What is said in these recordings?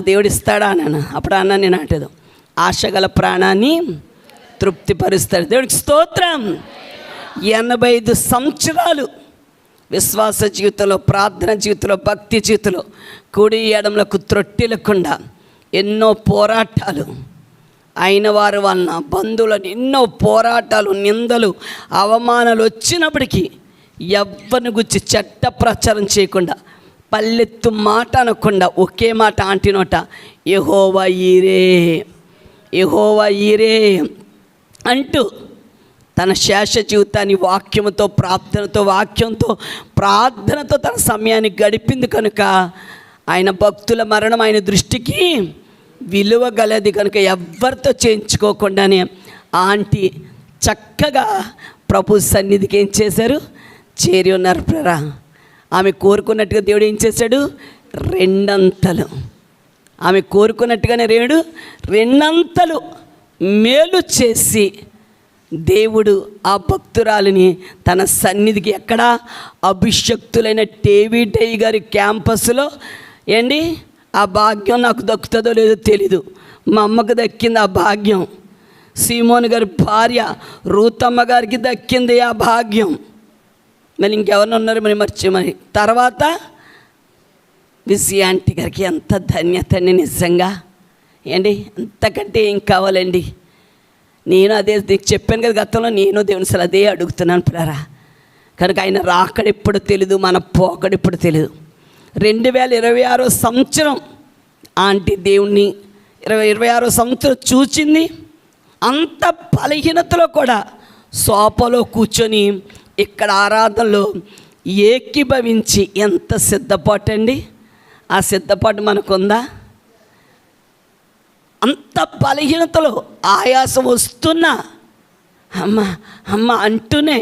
దేవుడు ఇస్తాడా అన్నాను అప్పుడు అన్న నేను అంటేది ఆశగల ప్రాణాన్ని తృప్తిపరుస్తాడు. దేవుడికి స్తోత్రం. ఎనభై ఐదు సంవత్సరాలు విశ్వాస జీవితంలో ప్రార్థన జీవితంలో భక్తి జీవితంలో కుడి ఎడమలకు త్రొట్టిలకుండా ఎన్నో పోరాటాలు అయిన వారి వలన బంధువులను ఎన్నో పోరాటాలు నిందలు అవమానాలు వచ్చినప్పటికీ ఎవ్వరిని గురించి చెడ్డ ప్రచారం చేయకుండా పల్లెత్తు మాట అనకుండా ఒకే మాట అంటినోట నోట యహోవా ఈరే యహోవా ఈరే అంటూ తన శేష జీవితాన్ని వాక్యంతో ప్రార్థనతో వాక్యంతో ప్రార్థనతో తన సమయాన్ని గడిపింది కనుక ఆయన భక్తుల మరణం ఆయన దృష్టికి విలువ గలది కనుక ఎవరితో చేయించుకోకుండానే ఆంటీ చక్కగా ప్రభు సన్నిధికి ఏం చేశారు? చేరి ఉన్నారు ప్రరా. ఆమె కోరుకున్నట్టుగా దేవుడు ఏం చేశాడు? రెండంతలు. ఆమె కోరుకున్నట్టుగానే రేడు రెండంతలు మేలు చేసి దేవుడు ఆ భక్తురాలిని తన సన్నిధికి ఎక్కడ? అభిషక్తులైన టేవీ టై గారి క్యాంపస్లో. ఏండి ఆ భాగ్యం నాకు దక్కుతుందో లేదో తెలీదు. మా అమ్మకు దక్కింది ఆ భాగ్యం. సీమోన్ గారి భార్య రూతమ్మ గారికి దక్కింది ఆ భాగ్యం. మరి ఇంకెవరిని ఉన్నారు మరి మర్చిమని తర్వాత విజయ ఆంటీ గారికి ఎంత ధన్యత అండి నిజంగా. ఏండి అంతకంటే ఏం కావాలండి? నేను అదే నీకు చెప్పాను కదా గతంలో నేను దేవుని అసలు అదే అడుగుతున్నాను పిల్లరా. కనుక ఆయన రాకడెప్పుడు తెలియదు మన పోకడెప్పుడు తెలియదు రెండు వేల ఇరవై ఆరో సంవత్సరం ఆంటీ దేవుణ్ణి ఇరవై ఇరవై ఆరో సంవత్సరం చూచింది. అంత బలహీనతలో కూడా సోపలో కూర్చొని ఇక్కడ ఆరాధనలో ఏకీభవించి ఎంత సిద్ధపాటు అండి ఆ సిద్ధపాటు మనకుందా? అంత బలహీనతలో ఆయాసం వస్తున్నా అమ్మ అమ్మ అంటూనే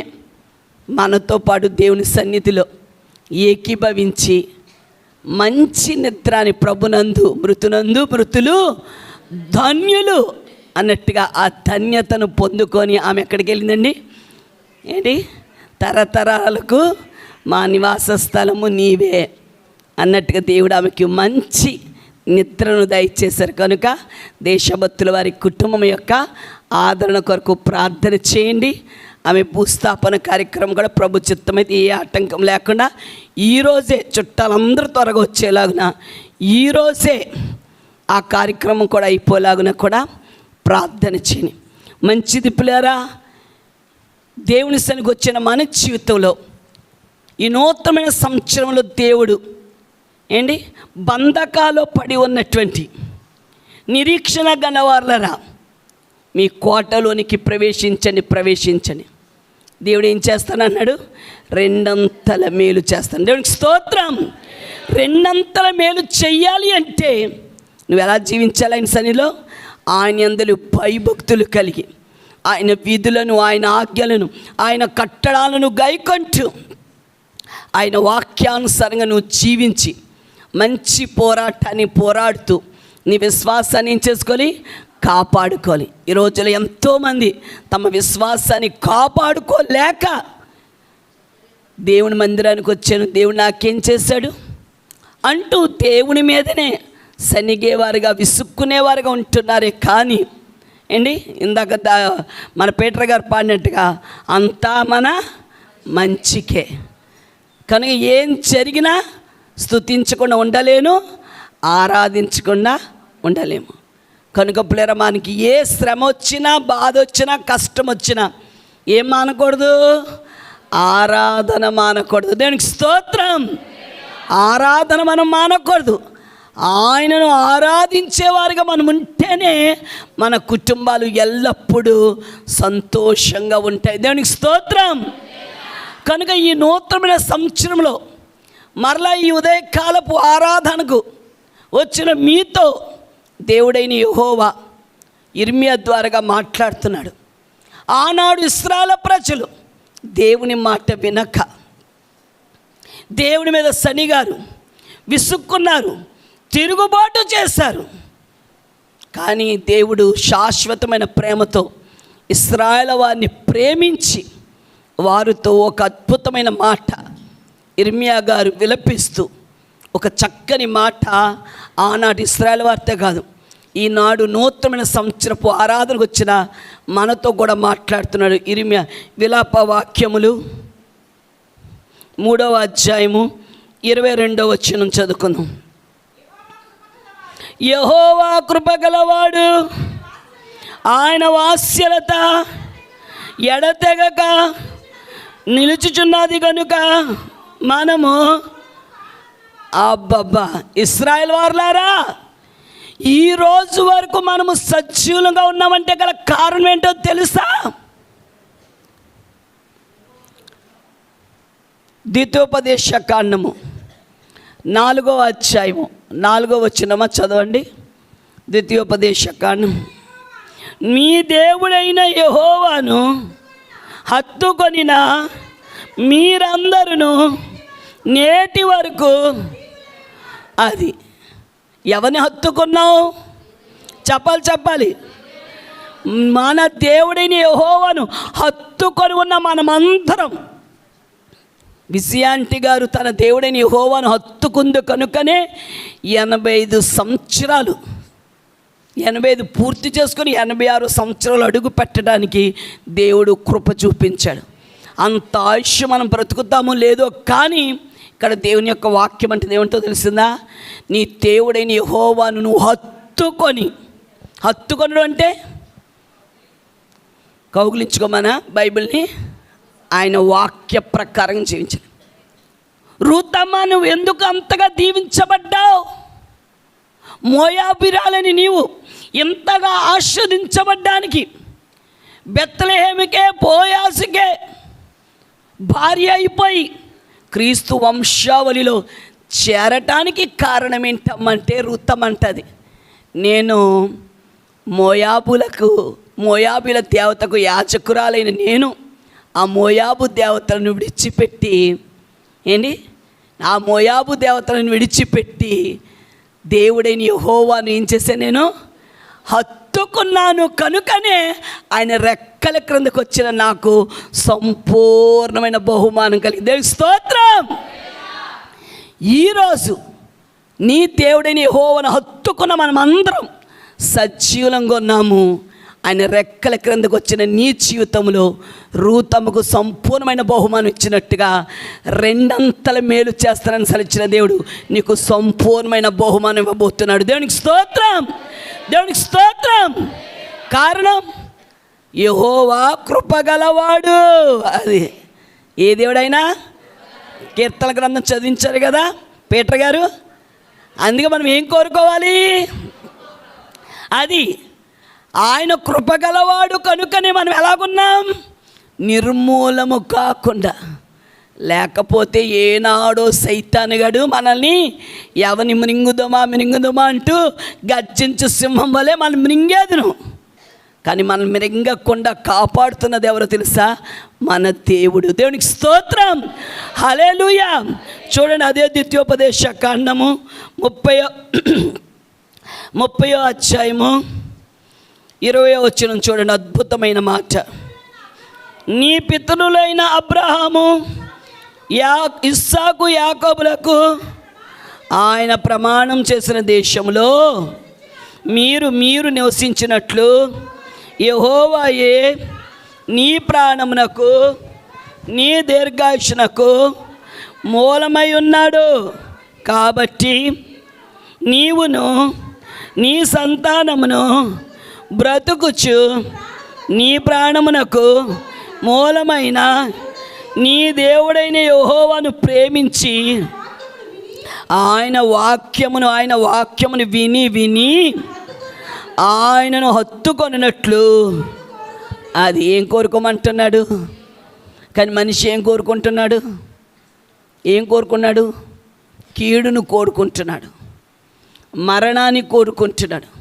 మనతో పాటు దేవుని సన్నిధిలో ఏకీభవించి మంచి నిద్రాని ప్రభునందు మృతునందు మృతులు ధన్యులు అన్నట్టుగా ఆ ధన్యతను పొందుకొని ఆమె ఎక్కడికి వెళ్ళిందండి ఏంటి? తరతరాలకు మా నివాస స్థలము నీవే అన్నట్టుగా దేవుడు ఆమెకి మంచి నిద్రను దయచేశారు. కనుక దేశభక్తుల వారి కుటుంబం యొక్క ఆదరణ కొరకు ప్రార్థన చేయండి. ఆమె భూస్థాపన కార్యక్రమం కూడా ప్రభు చిత్తమైతే ఏ ఆటంకం లేకుండా ఈరోజే చుట్టాలందరూ త్వరగా వచ్చేలాగున ఈరోజే ఆ కార్యక్రమం కూడా అయిపోలాగున కూడా ప్రార్థన చేయని మంచిది పిల్లరా దేవుని సనికి వచ్చిన మన జీవితంలో ఈ నూతనమైన సంవత్సరంలో దేవుడు ఏంటి? బంధకాలో పడి ఉన్నటువంటి నిరీక్షణ గలవార్లరా. మీ కోటలోనికి ప్రవేశించండి ప్రవేశించని దేవుడు ఏం చేస్తానన్నాడు? రెండంతల మేలు చేస్తాను దేవునికి స్తోత్రం. రెండంతల మేలు చెయ్యాలి అంటే నువ్వు ఎలా జీవించాలి ఆయన సనిలో ఆయన అందరూ భయభక్తులు కలిగి. ఆయన విధులను ఆయన ఆజ్ఞలను ఆయన కట్టడాలను గైకొంటూ. ఆయన వాక్యానుసారంగా నువ్వు జీవించి మంచి పోరాటాన్ని పోరాడుతూ నీ విశ్వాసాన్ని ఏం చేసుకోవాలి కాపాడుకోవాలి. ఈ రోజుల్లో ఎంతోమంది తమ విశ్వాసాన్ని కాపాడుకోలేక దేవుని మందిరానికి వచ్చాను. దేవుడు నాకేం చేశాడు? అంటూ దేవుని మీదనే సనిగేవారుగా విసుక్కునేవారుగా ఉంటున్నారే కానీ ఏంటి? ఇందాక దా మన పీటర్ గారు పాడినట్టుగా అంతా మన మంచికే. కనుక ఏం జరిగినా స్తుతించకుండా ఉండలేను ఆరాధించకుండా ఉండలేము. కనుక పిల్లర మనకి ఏ శ్రమ వచ్చినా బాధ వచ్చినా కష్టం వచ్చినా ఏం మానకూడదు? ఆరాధన మానకూడదు. దేనికి స్తోత్రం. ఆరాధన మనం మానకూడదు. ఆయనను ఆరాధించేవారుగా మనం ఉంటేనే మన కుటుంబాలు ఎల్లప్పుడూ సంతోషంగా ఉంటాయి. దేవునికి స్తోత్రం. కనుక ఈ నూతనమైన సంవత్సరంలో మరలా ఈ ఉదయకాలపు ఆరాధనకు వచ్చిన మీతో దేవుడైన యహోవా ఇర్మియా ద్వారాగా మాట్లాడుతున్నాడు. ఆనాడు ఇస్రాల ప్రజలు దేవుని మాట వినక దేవుని మీద శనిగారు విసుక్కున్నారు తిరుగుబాటు చేశారు. కానీ దేవుడు శాశ్వతమైన ప్రేమతో ఇస్రాయల వారిని ప్రేమించి వారితో ఒక అద్భుతమైన మాట ఇర్మియా గారు విలపిస్తూ ఒక చక్కని మాట ఆనాటి ఇస్రాయల్ వార్తే కాదు ఈనాడు నూతనమైన సంవత్సరపు ఆరాధనకు వచ్చిన మనతో కూడా మాట్లాడుతున్నాడు ఇరిమియా. విలాప వాక్యములు మూడవ అధ్యాయము ఇరవై రెండవ వచ్చిన చదువుకుందాం. యహోవా కృపగలవాడు ఆయన వాస్యలత ఎడతెగక నిలుచుచున్నది కనుక మనము అబ్బబ్బా ఇస్రాయల్ వారులారా ఈ రోజు వరకు మనము సజీవులుగా ఉన్నామంటే గల కారణం ఏంటో తెలుసా? ద్వితోపదేశ కాండము. నాలుగో అధ్యాయము నాలుగో వచ్చినమా చదవండి? ద్వితీయోపదేశ కాండం మీ దేవుడైన యహోవాను హత్తుకొనిన మీరందరూ నేటి వరకు అది ఎవరిని హత్తుకున్నావు? చెప్పాలి చెప్పాలి. మన దేవుడైన యహోవాను హత్తుకొని ఉన్న మనమందరం విజయాంటి గారు తన దేవుడైన యహోవాను హత్తుకుంది కనుకనే ఎనభై ఐదు సంవత్సరాలు ఎనభై ఐదు పూర్తి చేసుకొని ఎనభై ఆరు సంవత్సరాలు అడుగు పెట్టడానికి దేవుడు కృప చూపించాడు. అంత ఆయుష్ మనం బ్రతుకుతామో లేదో కానీ ఇక్కడ దేవుని యొక్క వాక్యం అంటే ఏమంటో తెలిసిందా? నీ దేవుడైన యహోవాను నువ్వు హత్తుకొని హత్తుకొనడం అంటే కౌగులించుకోమనా బైబిల్ని? ఆయన వాక్య ప్రకారం జీవించాలి రూతమ్మ నువ్వు ఎందుకు అంతగా దీవించబడ్డావు? మోయాబిరాలని నీవు ఇంతగా ఆస్వాదించబడ్డానికి బెత్తలహేమికే పోయాసికే భార్య అయిపోయి క్రీస్తు వంశావళిలో చేరటానికి కారణం ఏంటమ్మంటే రుతమంటది. నేను మోయాబులకు మోయాబుల దేవతకు యాచకురాలైన నేను ఆ మోయాబు దేవతలను విడిచిపెట్టి ఏంటి? ఆ మోయాబు దేవతలను విడిచిపెట్టి దేవుడైన యహోవాను ఏం చేశాను నేను? హత్తుకున్నాను. కనుకనే ఆయన రెక్కల క్రిందకు వచ్చిన నాకు సంపూర్ణమైన బహుమానం కలిగి స్తోత్రం. ఈరోజు నీ దేవుడైన యెహోవాను హత్తుకున్న మనమందరం సజీవులంగా ఉన్నాము. ఆయన రెక్కల క్రిందకు వచ్చిన నీ జీవితంలో రూతమ్మకు సంపూర్ణమైన బహుమానం ఇచ్చినట్టుగా రెండంతల మేలు చేస్తానని సలిచిన దేవుడు నీకు సంపూర్ణమైన బహుమానం ఇవ్వబోతున్నాడు. దేవునికి స్తోత్రం! దేవునికి స్తోత్రం! కారణం యహోవా కృపగలవాడు అది ఏ దేవుడైనా కీర్తన గ్రంథం చదివించారు కదా పీటర్ గారు? అందుకే మనం ఏం కోరుకోవాలి? అది ఆయన కృపగలవాడు కనుకనే మనం ఎలాగున్నాం? నిర్మూలము కాకుండా. లేకపోతే ఏనాడో సైతానుగాడు మనల్ని ఎవని మృంగుదమా మృంగుదమా అంటూ గర్జించు సింహం వలె మనం మింగేదును కానీ మనం మింగకుండా కాపాడుతున్నది ఎవరో తెలుసా? మన దేవుడు. దేవునికి స్తోత్రం. హలేలుయ చూడండి అదే ద్వితీయోపదేశ కాండము ముప్పై ముప్పయో అధ్యాయము. ఇరవై వచ్చిన చూడండి అద్భుతమైన మాట. నీ పితరులైన అబ్రహాము యా ఇస్సాకు యాకోబులకు ఆయన ప్రమాణం చేసిన దేశంలో మీరు మీరు నివసించినట్లు యహోవాయే నీ ప్రాణమునకు నీ దీర్ఘాయుషునకు మూలమై ఉన్నాడు. కాబట్టి నీవును నీ సంతానమును బ్రతుకుచు నీ ప్రాణమునకు మూలమైన నీ దేవుడైన యెహోవాను ప్రేమించి ఆయన వాక్యమును ఆయన వాక్యమును విని విని ఆయనను హత్తుకొనినట్లు. అది ఏం కోరుకోమంటున్నాడు? కానీ మనిషి ఏం కోరుకుంటున్నాడు? ఏం కోరుకున్నాడు? కీడును కోరుకుంటున్నాడు. మరణాన్ని కోరుకుంటున్నాడు.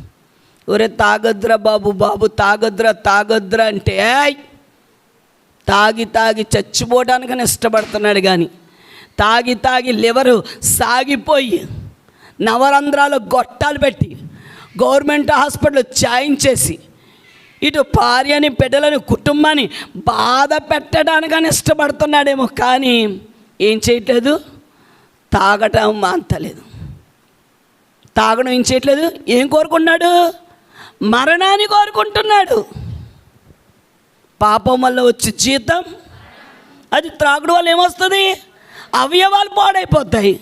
ఒరే తాగద్రా బాబు బాబు తాగద్రా తాగద్రా అంటే "ఏయ్, తాగి తాగి చచ్చిపోవడానికని ఇష్టపడుతున్నాడు కానీ తాగి తాగి లివరు సాగిపోయి నవరంధ్రాలు గొట్టాలు పెట్టి గవర్నమెంట్ హాస్పిటల్ చేయించేసి ఇటు భార్యని బిడ్డలని కుటుంబాన్ని బాధ పెట్టడానికని ఇష్టపడుతున్నాడేమో కానీ ఏం చేయట్లేదు? తాగటం మాంతలేదు. తాగడం ఏం చేయట్లేదు? ఏం కోరుకున్నాడు మరణాన్ని కోరుకుంటున్నాడు. పాపం వల్ల వచ్చే జీతం అది త్రాగుడు వల్ల ఏమొస్తుంది? అవయవాలు పాడైపోతాయి.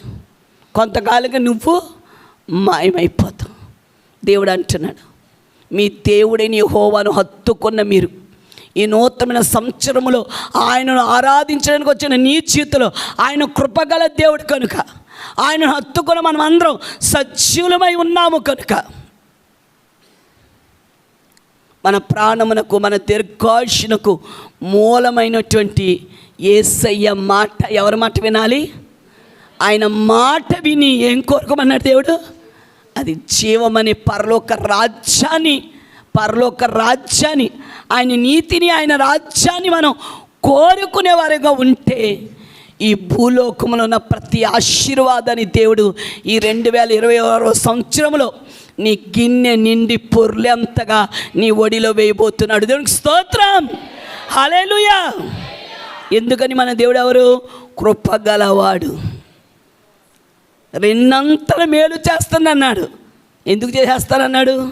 కొంతకాలంగా నువ్వు మాయమైపోతావు. దేవుడు అంటున్నాడు మీ దేవుడిని హోవాను హత్తుకున్న మీరు ఈ నూతనమైన సంవత్సరములో ఆయనను ఆరాధించడానికి వచ్చిన నీ చేతిలో ఆయన కృపగల దేవుడు కనుక. ఆయనను హత్తుకున్న మనం అందరం సజీవులమై ఉన్నాము కనుక. మన ప్రాణమునకు మన దీర్ఘాయుషునకు మూలమైనటువంటి ఏసయ్య మాట. ఎవరి మాట వినాలి? ఆయన మాట విని ఏం కోరుకోమన్నాడు దేవుడు? అది జీవమనే పరలోక రాజ్యాన్ని పరలోక రాజ్యాన్ని ఆయన నీతిని ఆయన రాజ్యాన్ని మనం కోరుకునేవారుగా ఉంటే ఈ భూలోకంలో ఉన్న ప్రతి ఆశీర్వాదాన్ని దేవుడు ఈ రెండు వేల ఇరవై ఆరో సంవత్సరంలో నీ గిన్నె నిండి పొర్లెంతగా నీ ఒడిలో వేయబోతున్నాడు. దేవునికి స్తోత్రం. హలేలుయా ఎందుకని మన దేవుడు ఎవరు? కృపగలవాడు. రెండంతల మేలు చేస్తానన్నాడు. ఎందుకు చేస్తానన్నాడు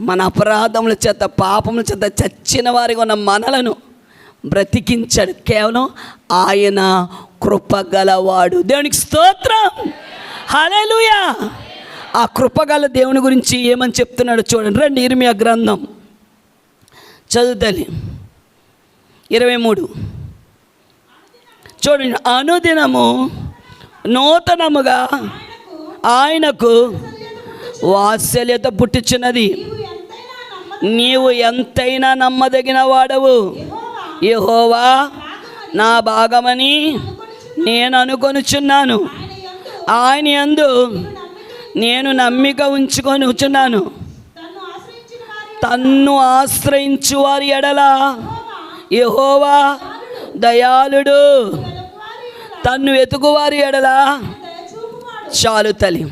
మన అపరాధముల చేత పాపముల చేత చచ్చిన వారిగా ఉన్న మనలను బ్రతికించాడు. కేవలం ఆయన కృపగలవాడు దేవునికి స్తోత్రం. హల్లెలూయా. ఆ కృపగల దేవుని గురించి ఏమని చెప్తున్నాడు చూడండి. రండి ఇరిమియా గ్రంథం. చదువుతలి ఇరవై మూడు. చూడండి అనుదినము నూతనముగా ఆయనకు వాత్సల్యత పుట్టించినది. నీవు ఎంతైనా నమ్మదగిన వాడవు. యహోవా నా భాగమని నేను అనుకొనుచున్నాను. ఆయన ఎందు నేను నమ్మిక ఉంచుకొని ఉంచున్నాను తన్ను ఆశ్రయించు వారి ఎడల యహోవా దయాళుడు. తన్ను వెతుకువారి ఎడల చాలు తల్లి.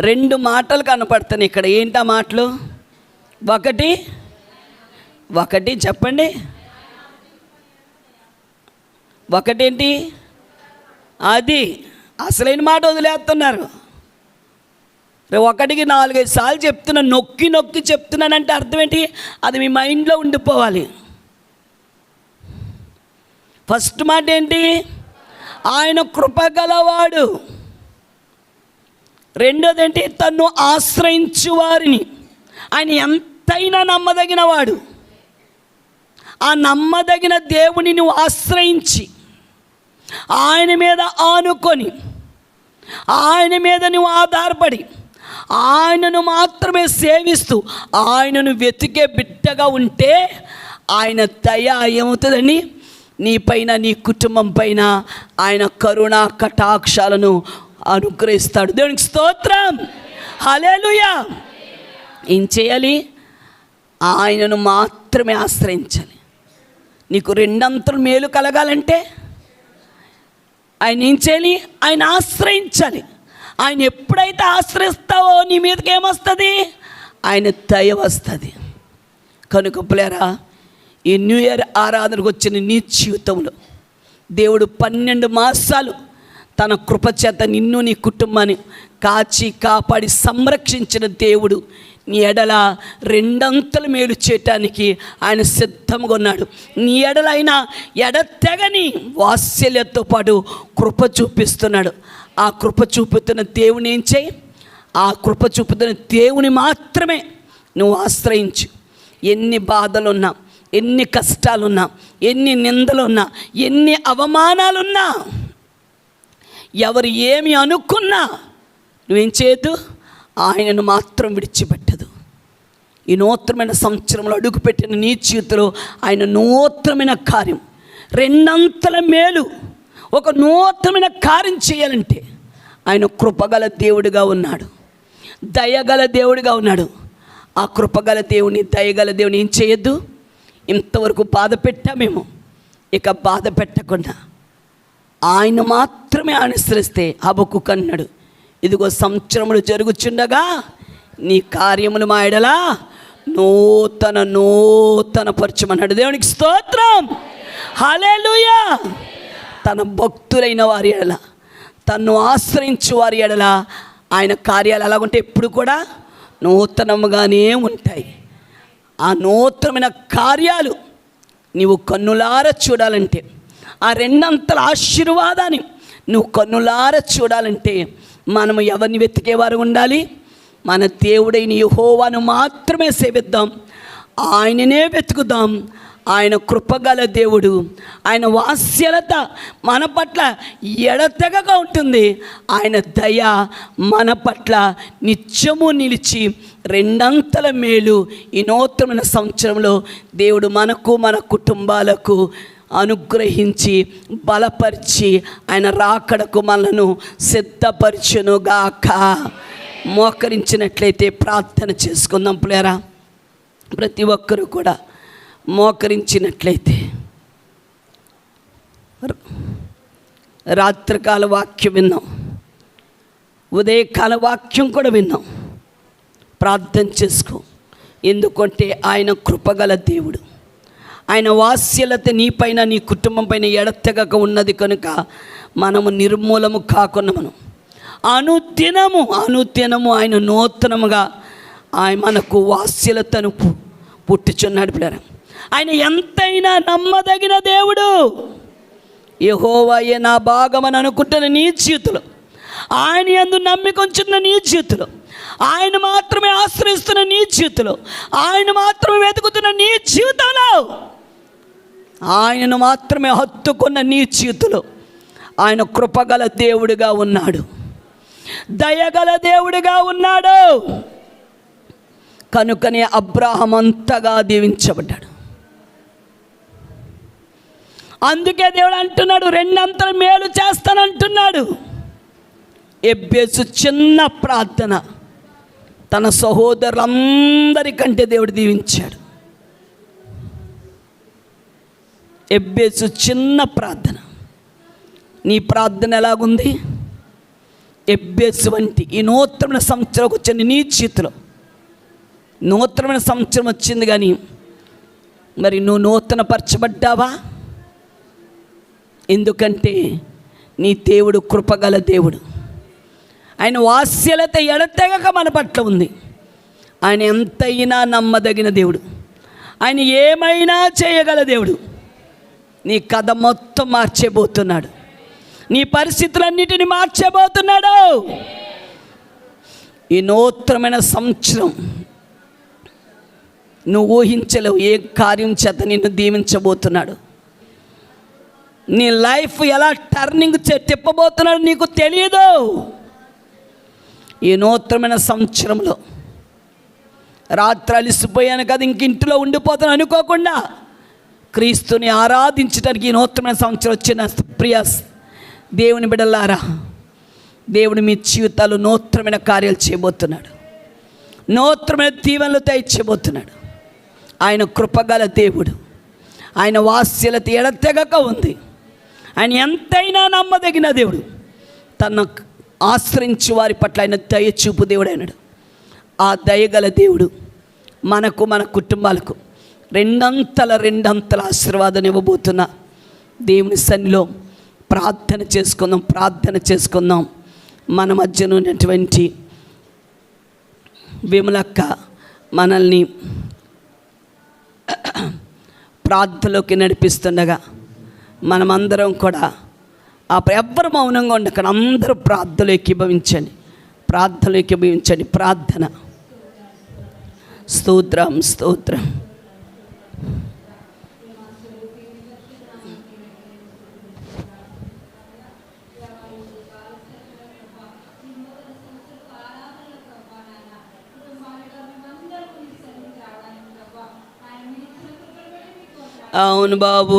రెండు మాటలు కనపడుతున్నాయి ఇక్కడ. ఏంటా మాటలు? ఒకటి ఒకటి చెప్పండి. ఒకటేంటి? అది అసలైన మాట వదిలేస్తున్నారు. ఒకటికి నాలుగైదు సార్లు చెప్తున్నా నొక్కి నొక్కి చెప్తున్నానంటే అర్థం ఏంటి అది మీ మైండ్లో ఉండిపోవాలి. ఫస్ట్ మాట ఏంటి? ఆయన కృపగలవాడు రెండోది ఏంటి తను ఆశ్రయించు వారిని. ఆయన ఎంతైనా నమ్మదగిన వాడు ఆ నమ్మదగిన దేవుని నువ్వు ఆశ్రయించి ఆయన మీద ఆనుకొని ఆయన మీద నువ్వు ఆధారపడి ఆయనను మాత్రమే సేవిస్తూ ఆయనను వెతికే బిడ్డగా ఉంటే ఆయన దయ ఏమవుతుందని నీపైన నీ కుటుంబం పైన ఆయన కరుణ కటాక్షాలను అనుగ్రహిస్తాడు. దేవునికి స్తోత్రం. హలేలుయా ఏం చేయాలి? ఆయనను మాత్రమే ఆశ్రయించాలి. నీకు రెండంతలు మేలు కలగాలంటే ఆయన ఏం చేయాలి? ఆయన ఆశ్రయించాలి. ఆయన ఎప్పుడైతే ఆశ్రయిస్తావో నీ మీదకి ఏమొస్తుంది? ఆయన దయ వస్తుంది. కనుక పిల్లరా ఈ న్యూ ఇయర్ ఆరాధనకు వచ్చిన నీ జీవితంలో దేవుడు పన్నెండు మాసాలు తన కృపచేత నిన్ను నీ కుటుంబాన్ని కాచి కాపాడి సంరక్షించిన దేవుడు నీ ఎడల రెండంతలు మేలు చేయటానికి ఆయన సిద్ధంగా ఉన్నాడు. నీ ఎడలైన ఎడతెగని వాత్సల్యంతో పాటు కృప చూపిస్తున్నాడు. ఆ కృప చూపుతున్న దేవుని ఏం చేయి? ఆ కృప చూపుతున్న దేవుని మాత్రమే నువ్వు ఆశ్రయించు. ఎన్ని బాధలున్నా ఎన్ని కష్టాలున్నా ఎన్ని నిందలున్నా ఎన్ని అవమానాలున్నా ఎవరు ఏమి అనుకున్నా నువ్వేం చేయదు ఆయనను మాత్రం విడిచిపెట్టదు ఈ నూతనమైన సంవత్సరంలో అడుగుపెట్టిన నీ చేతిలో ఆయన నూతనమైన కార్యం. రెండంతల మేలు. ఒక నూతనమైన కార్యం చేయాలంటే ఆయన కృపగల దేవుడిగా ఉన్నాడు. దయగల దేవుడిగా ఉన్నాడు. ఆ కృపగల దేవుని దయగల దేవుని ఏం చేయొద్దు? ఇంతవరకు బాధ పెట్టామేమో ఇక బాధ పెట్టకుండా ఆయన మాత్రమే అనుసరిస్తే హబకు కన్నాడు. ఇదిగో సంవత్సరములు జరుగుచుండగా నీ కార్యములు మా నూతన నూతన నూతన పరచమన్నాడు దేవునికి స్తోత్రం. హలేలుయా తన భక్తులైన వారి ఎడల తన్ను ఆశ్రయించు వారి ఎడల ఆయన కార్యాలు ఎలాగుంటే ఎప్పుడు కూడా నూతనముగానే ఉంటాయి. ఆ నూతనమైన కార్యాలు నీవు కన్నులార చూడాలంటే ఆ రెండంతల ఆశీర్వాదాన్ని నువ్వు కన్నులార చూడాలంటే మనము ఎవరిని వెతికేవారు ఉండాలి? మన దేవుడైన యహోవాను మాత్రమే సేవిద్దాం. ఆయననే వెతుకుదాం. ఆయన కృపగల దేవుడు. ఆయన వాస్యలత మన పట్ల ఎడతెగగా ఉంటుంది. ఆయన దయ మన పట్ల నిత్యము నిలిచి రెండంతల మేలు ఈ నూతనమైన సంవత్సరంలో దేవుడు మనకు మన కుటుంబాలకు అనుగ్రహించి బలపరిచి ఆయన రాకడకు మనను సిద్ధపరచునుగాక. మోకరించినట్లయితే ప్రార్థన చేసుకుందాం ప్లేరా ప్రతి ఒక్కరూ కూడా మోకరించినట్లయితే. రాత్రికాల వాక్యం విన్నాం. ఉదయకాల వాక్యం కూడా విన్నాం. ప్రార్థన చేసుకో. ఎందుకంటే ఆయన కృపగల దేవుడు. ఆయన వాస్యలత నీపైన నీ కుటుంబం పైన ఎడతెగక ఉన్నది కనుక మనము నిర్మూలము కాకుండా మనం అనుదినము అనుదినము ఆయన నూతనముగా ఆయన మనకు వాస్యలతను పుట్టిచున్నాడు పుట్టుచున్నాడు పిల్లరా ఆయన ఎంతైనా నమ్మదగిన దేవుడు. యహోవయ్యే నా భాగమని అనుకుంటున్న నీ జీవితంలో ఆయన ఎందు నమ్మికొంచున్న నీ జీవితంలో ఆయన మాత్రమే ఆశ్రయిస్తున్న నీ జీవితంలో ఆయన మాత్రమే వెతుకుతున్న నీ జీవితంలో ఆయనను మాత్రమే హత్తుకున్న నీ జీవితంలో ఆయన కృపగల దేవుడిగా ఉన్నాడు. దయగల దేవుడిగా ఉన్నాడు. కనుకనే అబ్రాహం అంతగా దీవించబడ్డాడు. అందుకే దేవుడు అంటున్నాడు రెండంతల మేలు చేస్తానంటున్నాడు. ఎబ్బేసు చిన్న ప్రార్థన తన సహోదరులందరికంటే దేవుడు దీవించాడు. ఎబ్బేసు చిన్న ప్రార్థన. నీ ప్రార్థన ఎలాగుంది? ఎబ్బేసు వంటి ఈ నూతనమైన సంవత్సరం వచ్చింది నీ చేతిలో. నూతనమైన సంవత్సరం వచ్చింది కానీ మరి నువ్వు నూతన పరచబడ్డావా ఎందుకంటే నీ దేవుడు కృపగల దేవుడు. ఆయన వాస్యలత ఎడతెగక మన పట్ల ఉంది. ఆయన ఎంతైనా నమ్మదగిన దేవుడు. ఆయన ఏమైనా చేయగల దేవుడు. నీ కథ మొత్తం మార్చేబోతున్నాడు. నీ పరిస్థితులన్నిటిని మార్చబోతున్నాడు. ఈ నూతనమైన సంవత్సరం నువ్వు ఊహించలేవు ఏ కార్యం చేత నిన్ను దీవించబోతున్నాడు. నీ లైఫ్ ఎలా టర్నింగ్ తిప్పబోతున్నాడు నీకు తెలియదు ఈ నూతనమైన సంవత్సరంలో రాత్రి అలిసిపోయాను కదా ఇంక ఇంటిలో ఉండిపోతాను అనుకోకుండా క్రీస్తుని ఆరాధించడానికి ఈ నూతనమైన సంవత్సరం వచ్చిన ప్రియ దేవుని బిడలారా దేవుడు మీ జీవితాలు నూత్రమైన కార్యాలు చేయబోతున్నాడు. నూత్రమైన దీవెనలు దయచేయబోతున్నాడు ఆయన కృపగల దేవుడు. ఆయన వాస్యలత ఎడతెగక ఉంది. ఆయన ఎంతైనా నమ్మదగిన దేవుడు. తన ఆశ్రయించి వారి పట్ల ఆయన దయ చూపు దేవుడు అయినాడు. ఆ దయగల దేవుడు మనకు మన కుటుంబాలకు రెండంతల రెండంతల ఆశీర్వాదం ఇవ్వబోతున్న దేవుని సన్నిలో ప్రార్థన చేసుకుందాం ప్రార్థన చేసుకుందాం. మన మధ్యన ఉన్నటువంటి విమలక్క మనల్ని ప్రార్థనలోకి నడిపిస్తుండగా మనమందరం కూడా ఆ ఎవ్వరు మౌనంగా ఉండకండి అందరూ ప్రార్థనలు ఎక్కిభవించండి ప్రార్థనలు ఎక్కిభవించండి ప్రార్థన. స్తోత్రం స్తోత్రం. అవును బాబు.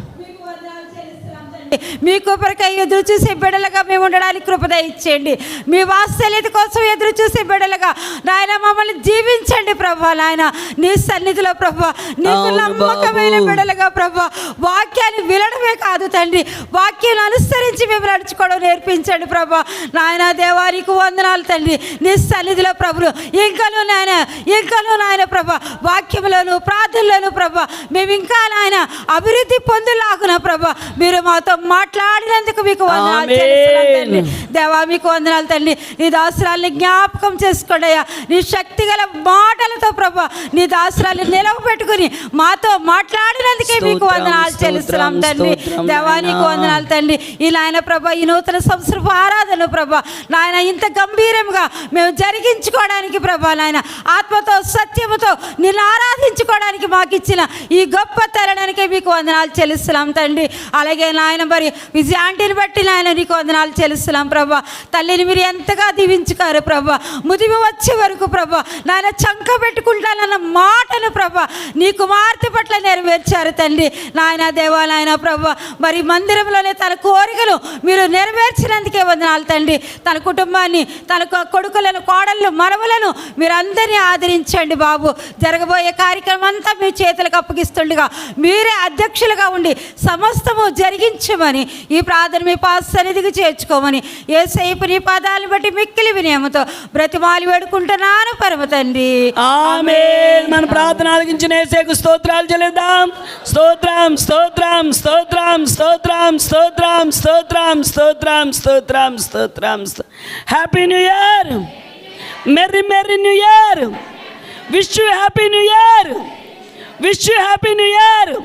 తండ్రి. మీ కొబ్బరికాయ ఎదురు చూసే బిడ్డలుగా మేము ఉండడానికి కృపద ఇచ్చేయండి మీ వాత్సల్యత కోసం ఎదురు చూసే బిడ్డలుగా నాయన మమ్మల్ని జీవించండి ప్రభా నాయన. నీ సన్నిధిలో ప్రభా నీకు నమ్మకమైన బాబు. బిడ్డలుగా ప్రభా వాక్యాన్ని వినడమే కాదు తండ్రి. వాక్యాన్ని అనుసరించి మేము నడుచుకోవడం నేర్పించండి ప్రభా. నాయన దేవానికి వందనాలు తండ్రి. నీ సన్నిధిలో ప్రభులు ఇంకను నాయన ఇంకను నాయన ప్రభా వాక్యంలోను ప్రార్థనలోను ప్రభా మేము ఇంకా నాయన అభివృద్ధి పొందులాగున ప్రభా మీరు మాతో మాట్లాడినందుకు మీకు వందనాలు దేవా మీకు వందనాలు తండ్రి. నీ దాసురాల్ని జ్ఞాపకం చేసుకోండి అయ్యా. నీ శక్తి గల మాటలతో ప్రభా నీ దాసురాల్ని నిలవబెట్టుకుని మాతో మాట్లాడినందుకే మీకు వందనాలు చెల్లిస్తున్నాం తండ్రి. దేవా నీకు. వందనాలు తండ్రి. ఈ నాయన ప్రభా ఈ నూతన సంవత్సరపు ఆరాధన ప్రభా నాయన ఇంత గంభీరంగా మేము జరిగించుకోవడానికి ప్రభా నాయన ఆత్మతో సత్యముతో నిన్ను ఆరాధించుకోవడానికి మాకు ఇచ్చిన ఈ గొప్ప తరుణానికే మీకు వందనాలు చెల్లిస్తున్నాం తండ్రి. అలాగే నాయన మరి విజయాంటిని బట్టి నాయన నీకు వందనాలు చెల్లిస్తున్నాం ప్రభా. తల్లిని మీరు ఎంతగా దీవించుకారు ప్రభా. ముదిమి వచ్చే వరకు ప్రభా నాయన చంక పెట్టుకుంటానన్న మాటను ప్రభా నీ కుమార్తె పట్ల నెరవేర్చారు తండ్రి. నాయన దేవా నాయన ప్రభా మరి మందిరంలోనే తన కోరికలు మీరు నెరవేర్చినందుకే వందనాలు తండ్రి. తన కుటుంబాన్ని తన కొడుకులను కోడళ్ళు మరవలను మీరు అందరినీ ఆదరించండి బాబు. జరగబోయే కార్యక్రమం అంతా మీ చేతులకు అప్పగిస్తుండగా మీరే అధ్యక్షులుగా ఉండి సమస్తము జరిగించమని ఈ ప్రార్థన మీ పాస్ సన్నిధికి చేర్చుకోమని ఏ సేపు నీ పాదాలను బట్టి మిక్కిలి వినయముతో బ్రతిమాలి వేడుకుంటున్నాను పరమ తండ్రి. ఆమేన్. మన ప్రార్థన ఆలకించిన యేసేకు స్తోత్రాలు చెల్లిద్దాం. స్తోత్రం స్తోత్రం స్తోత్రం స్తోత్రం స్తోత్రం స్తోత్రం స్తోత్రం స్తోత్రం స్తోత్రం happy new year merry merry new year wish you happy new year wish you happy new year